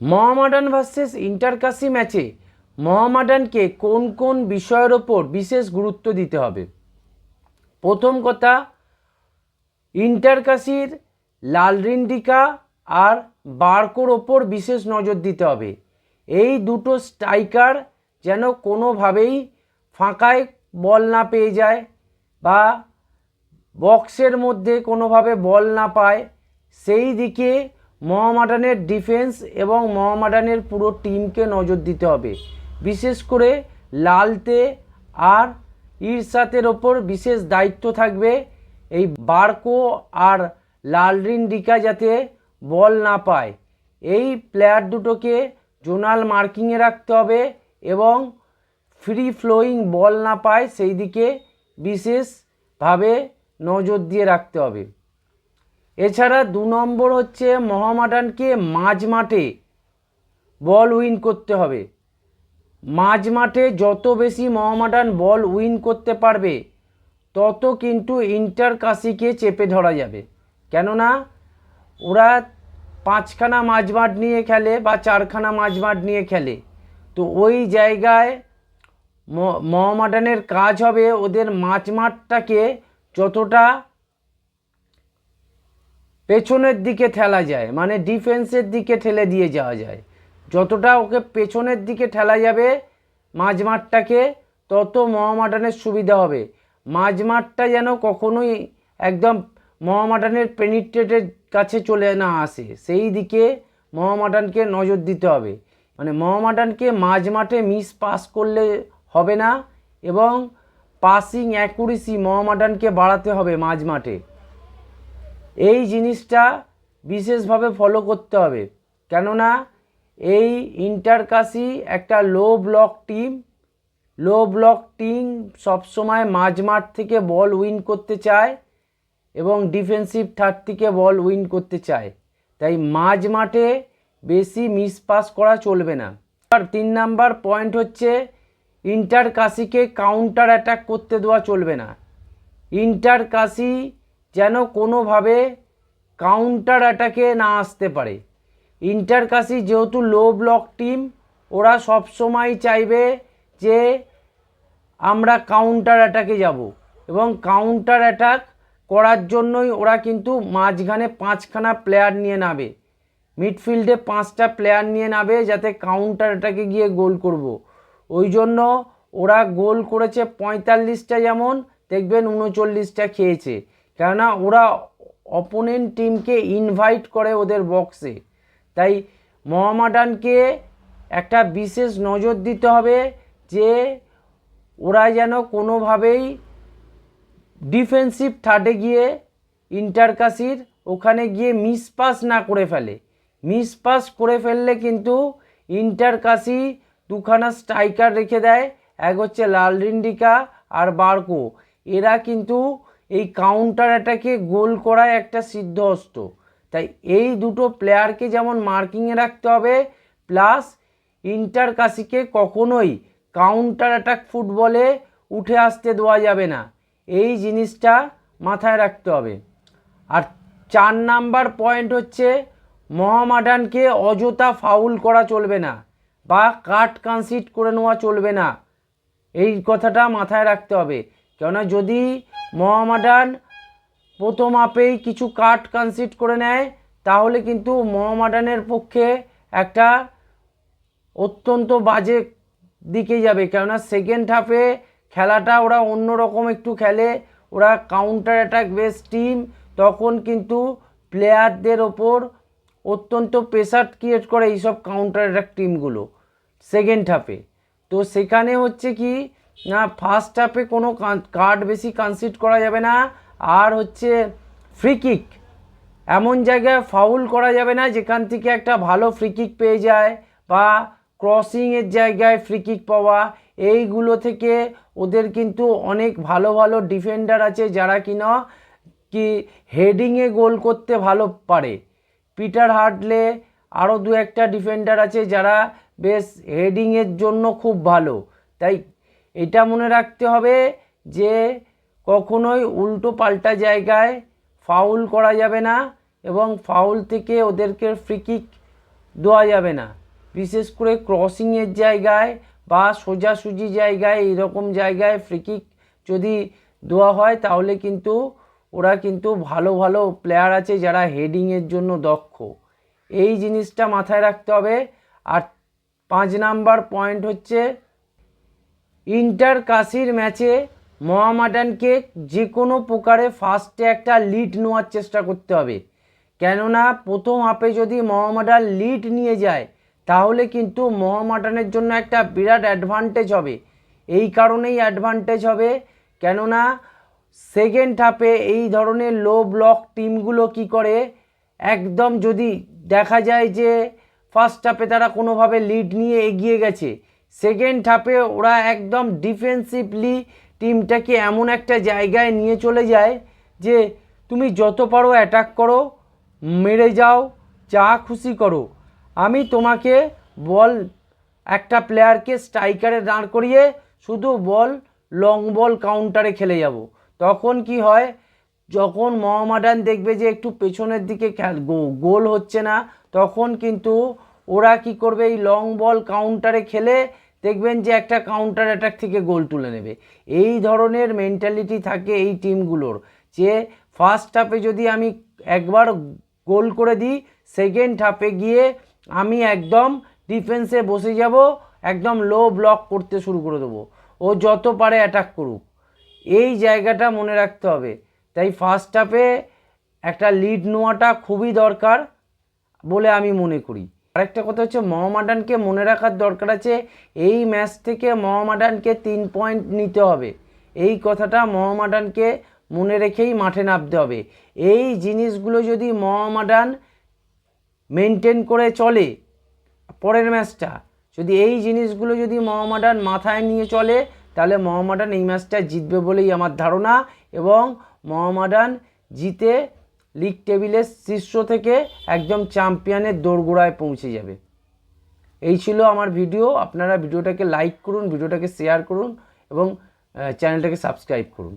Mohammedan versus Inter Kashi ম্যাচে মহামাডানকে কোন কোন বিষয়ের ওপর বিশেষ গুরুত্ব দিতে হবে? প্রথম কথা ইন্টারকাসির লালরিন্ডিকা আর বার্কোর ওপর বিশেষ নজর দিতে হবে। এই দুটো স্ট্রাইকার যেন কোনোভাবেই ফাঁকায় বল না পেয়ে যায় বা বক্সের মধ্যে কোনোভাবে বল না পায়, সেই দিকে মোহামেডানের ডিফেন্স এবং মহামাডানের পুরো টিমকে নজর দিতে হবে। বিশেষ করে লালতে আর ইরসাতের ওপর বিশেষ দায়িত্ব থাকবে এই বার্কো আর লালরিন ডিকা যাতে বল না পায়। এই প্লেয়ার দুটোকে জোনাল মার্কিংয়ে রাখতে হবে এবং ফ্রি ফ্লোয়িং বল না পায় সেই দিকে বিশেষভাবে নজর দিয়ে রাখতে হবে। এছাড়া দু নম্বর হচ্ছে মহামাডানকে মাঝ মাঠে বল উইন করতে হবে। মাঝ মাঠে যত বেশি মহামাডান বল উইন করতে পারবে, তত কিন্তু ইন্টার কাশিকে চেপে ধরা যাবে। কেননা, ওরা পাঁচখানা মাঝমাঠ নিয়ে খেলে বা চারখানা মাঝমাঠ নিয়ে খেলে। তো ওই জায়গায় মহামাডানের কাজ হবে ওদের মাঝমাঠটাকে যতটা পেছনের দিকে ঠেলা যায় মানে ডিফেন্সের দিকে ঠেলে দিয়ে যাওয়া যায়। যতটা ওকে পেছনের দিকে ঠেলা যাবে মাঝমাঠটাকে, তত মহামাডানের সুবিধা হবে। মাঝমাঠটা যেন কখনোই একদম মহামাডানের পেনিট্রেটের কাছে চলে না আসে, সেই দিকে মহামাডানকে নজর দিতে হবে। মানে মহামাডানকে মাঝমাঠে মিস পাস করলে হবে না এবং পাসিং অ্যাকুরেসি মহামাডানকে বাড়াতে হবে মাঝমাঠে। এই জিনিসটা বিশেষভাবে ফলো করতে হবে। কেননা এই ইন্টারকাসি একটা low block team low block team সবসময় মাঝমাঠ থেকে বল উইন করতে চায় এবং ডিফেন্সিভ থার্ড থেকে বল উইন করতে চায়। তাই মাঝ মাঠে বেশি মিস পাস করা চলবে না। আর তিন নাম্বার পয়েন্ট হচ্ছে ইন্টার কাশিকে কাউন্টার অ্যাটাক করতে দেওয়া চলবে না। ইন্টার কাশি যেন কোনোভাবে কাউন্টার অ্যাটাকে না আসতে পারে। ইন্টার কাশি যেহেতু লো ব্লক টিম ওরা সব সময় চাইবে যে আমরা কাউন্টার অ্যাটাকে যাব এবং কাউন্টার অ্যাটাক করার জন্যই ওরা কিন্তু মাঝখানে পাঁচখানা প্লেয়ার নিয়ে নাবে মিডফিল্ডে পাঁচটা প্লেয়ার নিয়ে নাবে যাতে কাউন্টার অ্যাটাকে গিয়ে গোল করব। ওই জন্য ওরা গোল করেছে পঁয়তাল্লিশটা যেমন, দেখবেন উনচল্লিশটা খেয়েছে। কেননা ওরা অপোনেন্ট টিমকে ইনভাইট করে ওদের বক্সে তাই মোহামেডানকে একটা বিশেষ নজর দিতে হবে যে ওরা যেন কোনোভাবেই ডিফেন্সিভ থার্ডে গিয়ে ইন্টারকাসির ওখানে গিয়ে মিস পাস না করে ফেলে। মিস পাস করে ফেললে কিন্তু ইন্টারকাসি দুখানা স্ট্রাইকার রেখে দেয়, এক হচ্ছে লালরিন্ডিকা আর বার্কো। এরা কিন্তু এই কাউন্টার অ্যাটাকে গোল করায় একটা সিদ্ধ সিদ্ধহস্ত তাই এই দুটো প্লেয়ারকে যেমন মার্কিংয়ে রাখতে হবে প্লাস ইন্টারকাসিকে কখনোই কাউন্টার অ্যাটাক ফুটবলে উঠে আসতে দেওয়া যাবে না। এই জিনিসটা মাথায় রাখতে হবে। আর চার নাম্বার পয়েন্ট হচ্ছে মহামাডানকে অযথা ফাউল করা চলবে না বা কাট কনসিড করে নেওয়া চলবে না। এই কথাটা মাথায় রাখতে হবে। কেননা যদি মহামাডান প্রথম আপেই কিছু কাট কনসিড করে নেয়, তাহলে কিন্তু মহামাডানের পক্ষে একটা অত্যন্ত বাজে দিকে যাবে। কেননা সেকেন্ড হাফে খেলাটা ওরা অন্যরকম একটু খেলে, ওরা কাউন্টার অ্যাটাক বেস টিম তখন কিন্তু প্লেয়ারদের ওপর অত্যন্ত প্রেশার ক্রিয়েট করে এইসব কাউন্টার অ্যাটাক টিমগুলো সেকেন্ড হাফে তো সেখানে হচ্ছে কি না ফার্স্ট হাফে কোনো কার্ড বেশি কনসিড করা যাবে না। আর হচ্ছে ফ্রি কিক এমন জায়গায় ফাউল করা যাবে না, যেখান থেকে একটা ভালো ফ্রি কিক পেয়ে যায় বা ক্রসিংয়ের জায়গায় ফ্রি কিক পাওয়া। এইগুলো থেকে ওদের কিন্তু অনেক ভালো ভালো ডিফেন্ডার আছে যারা কিনা কি হেডিংয়ে গোল করতে ভালো পারে। পিটার হার্টলে আরও দু একটা ডিফেন্ডার আছে যারা বেশ হেডিংয়ের জন্য খুব ভালো। তাই এটা মনে রাখতে হবে যে কখনোই উল্টো পাল্টা জায়গায় ফাউল করা যাবে না এবং ফাউল থেকে ওদেরকে ফ্রি কিক দেওয়া যাবে না। বিশেষ করে ক্রসিংয়ের জায়গায় বা সোজাসুজি জায়গায় এইরকম জায়গায় ফ্রিকিক যদি দেওয়া হয় তাহলে কিন্তু ওরা কিন্তু ভালো ভালো প্লেয়ার আছে যারা হেডিংয়ের জন্য দক্ষ। এই জিনিসটা মাথায় রাখতে হবে। আর পাঁচ নাম্বার পয়েন্ট হচ্ছে ইন্টার কাশির ম্যাচে মহামাডানকে যে কোনো প্রকারে ফার্স্টে একটা লিড নেওয়ার চেষ্টা করতে হবে। কেননা, প্রথম হাফে যদি মহামাডান লিড নিয়ে যায়, তাহলে কিন্তু মহামাডানের জন্য একটা বিরাট অ্যাডভান্টেজ হবে। এই কারণেই অ্যাডভান্টেজ হবে। কেননা সেকেন্ড হাফে এই ধরনের লো ব্লক টিমগুলো কি করে? একদম যদি দেখা যায় যে ফার্স্ট হাফে তারা কোনোভাবে লিড নিয়ে এগিয়ে গেছে সেকেন্ড হাফে ওরা একদম ডিফেন্সিভলি টিমটাকে এমন একটা জায়গায় নিয়ে চলে যায় যে তুমি যত পারো অ্যাটাক করো, মেরে যাও, যা খুশি করো। আমি তোমাকে বল একটা প্লেয়ারকে স্ট্রাইকারে দাঁড় করিয়ে শুধু বল লং বল কাউন্টারে খেলে যাব। তখন কি হয়, যখন মহামাডান দেখবে যে একটু পেছনের দিকে গোল হচ্ছে না, তখন কিন্তু ওরা কি করবে? এই লং বল কাউন্টারে খেলে দেখবেন যে একটা কাউন্টার অ্যাটাক থেকে গোল তুলে নেবে। এই ধরনের মেন্টালিটি থাকে এই টিমগুলোর যে ফার্স্ট হাফে যদি আমি একবার গোল করে দিই সেকেন্ড হাফে গিয়ে আমি একদম ডিফেন্সে বসে যাব, একদম লো ব্লক করতে শুরু করে দেবো। ও যত পারে অ্যাটাক করুক। এই জায়গাটা মনে রাখতে হবে। তাই ফার্স্ট হাফে একটা লিড নেওয়াটা খুবই দরকার বলে আমি মনে করি। আরেকটা কথা হচ্ছে মহামাডানকে মনে রাখার দরকার আছে, এই ম্যাচ থেকে মহামাডানকে তিন পয়েন্ট নিতে হবে। এই কথাটা মহামাডানকে মনে রেখেই মাঠে নামতে হবে। এই জিনিসগুলো যদি মহামাডান মেনটেন করে চলে পরের ম্যাচটা, যদি এই জিনিসগুলো যদি মোহামেডান মাথায় নিয়ে চলে, তাহলে মহামাডান এই ম্যাচটা জিতবে বলেই আমার ধারণা এবং মহামাডান জিতে লিগ টেবিলের শীর্ষ থেকে একদম চ্যাম্পিয়নের দোরগোড়ায় পৌঁছে যাবে। এই ছিল আমার ভিডিও আপনারা ভিডিওটাকে লাইক করুন ভিডিওটাকে শেয়ার করুন এবং চ্যানেলটাকে সাবস্ক্রাইব করুন।